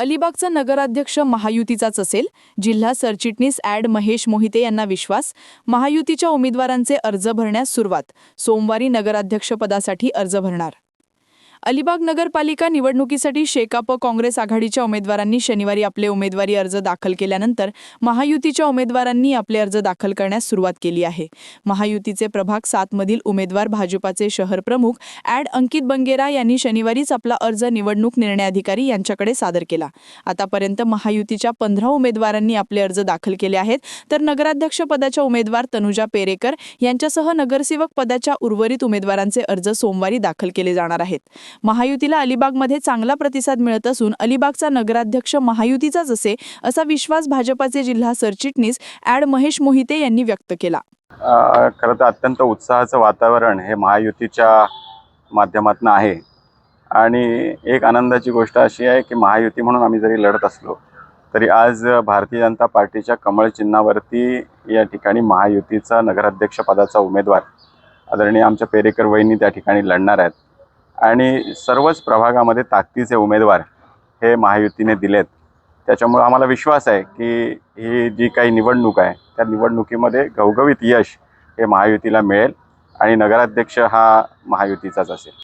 अलिबागचा नगराध्यक्ष महायुतीचाच असेल जिल्हा सरचिटणीस ॲड महेश मोहिते यांना विश्वास. महायुतीच्या उमेदवारांचे अर्ज भरण्यास सुरुवात. सोमवारी नगराध्यक्षपदासाठी अर्ज भरणार. अलिबाग नगरपालिका निवडणुकीसाठी शेकाप काँग्रेस आघाडीच्या उमेदवारांनी शनिवारी आपले उमेदवारी अर्ज दाखल केल्यानंतर महायुतीच्या उमेदवारांनी आपले अर्ज दाखल करण्यास सुरुवात केली आहे. महायुतीचे प्रभाग सातमधील उमेदवार भाजपाचे शहर प्रमुख ॲड अंकित बंगेरा यांनी शनिवारीच आपला अर्ज निवडणूक निर्णय अधिकारी यांच्याकडे सादर केला. आतापर्यंत महायुतीच्या पंधरा उमेदवारांनी आपले अर्ज दाखल केले आहेत. तर नगराध्यक्ष पदाच्या उमेदवार तनुजा पेरेकर यांच्यासह नगरसेवक पदाच्या उर्वरित उमेदवारांचे अर्ज सोमवारी दाखल केले जाणार आहेत. महायुतीला अलिबागमध्ये चांगला प्रतिसाद मिळत असून अलिबागचा नगराध्यक्ष महायुतीचाच असे असा विश्वास भाजपाचे जिल्हा सरचिटणीस ॲड महेश मोहिते यांनी व्यक्त केला. खरं तर अत्यंत उत्साहाचं वातावरण हे महायुतीच्या माध्यमातून आहे. आणि एक आनंदाची गोष्ट अशी आहे की महायुती म्हणून आम्ही जरी लढत असलो तरी आज भारतीय जनता पार्टीच्या कमळ चिन्हावरती या ठिकाणी महायुतीचा नगराध्यक्षपदाचा उमेदवार आदरणीय आमच्या पेरेकर वहिनी त्या ठिकाणी लढणार आहेत. आणि सर्वच प्रभागामध्ये ताकदीचे उमेदवार हे महायुतीने दिलेत. त्याच्यामुळं आम्हाला विश्वास आहे की ही जी काही निवडणूक आहे त्या निवडणुकीमध्ये घवघवीत यश हे महायुतीला मिळेल आणि नगराध्यक्ष हा महायुतीचाच असेल.